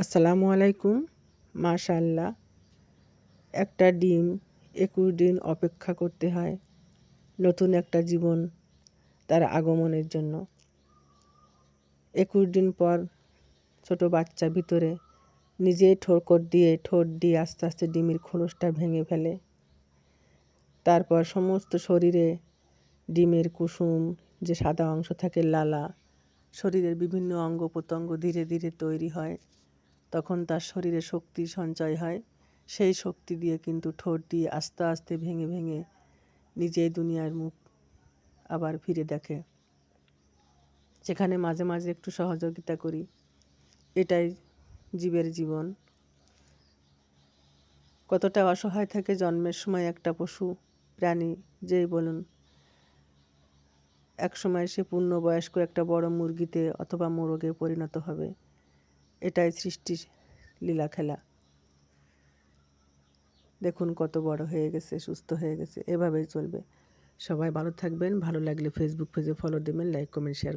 আসসালামু আলাইকুম। মাশাল্লাহ একটা ডিম, একুশ দিন অপেক্ষা করতে হয় নতুন একটা জীবন তার আগমনের জন্য। একুশ দিন পর ছোট বাচ্চা ভিতরে নিজেই ঠোকর দিয়ে, ঠোঁট দিয়ে আস্তে আস্তে ডিমের খোলসটা ভেঙে ফেলে। তারপর সমস্ত শরীরে ডিমের কুসুম, যে সাদা অংশ থাকে লালা, শরীরের বিভিন্ন অঙ্গ প্রত্যঙ্গ ধীরে ধীরে তৈরি হয়। তখন তার শরীরে শক্তি সঞ্চয় হয়। সেই শক্তি দিয়ে কিন্তু ঠোঁট দিয়ে আস্তে আস্তে ভেঙে ভেঙে নিজেই দুনিয়ার মুখ আবার ফিরে দেখে। সেখানে মাঝে মাঝে একটু সহযোগিতা করি, এটাই জীবের জীবন। কতটা অসহায় থাকে জন্মের সময় একটা পশু, প্রাণী, যেই বলুন। এক সময় সে পূর্ণবয়স্ক একটা বড় মুরগিতে অথবা মোরগে পরিণত হবে। এটাই সৃষ্টির লীলা খেলা। দেখুন কত বড় হয়ে গেছে, সুস্থ হয়ে গেছে, এভাবেই চলবে। সবাই ভালো থাকবেন, ভালো লাগলে ফেসবুক পেজে ফলো দেবেন লাইক কমেন্ট শেয়ার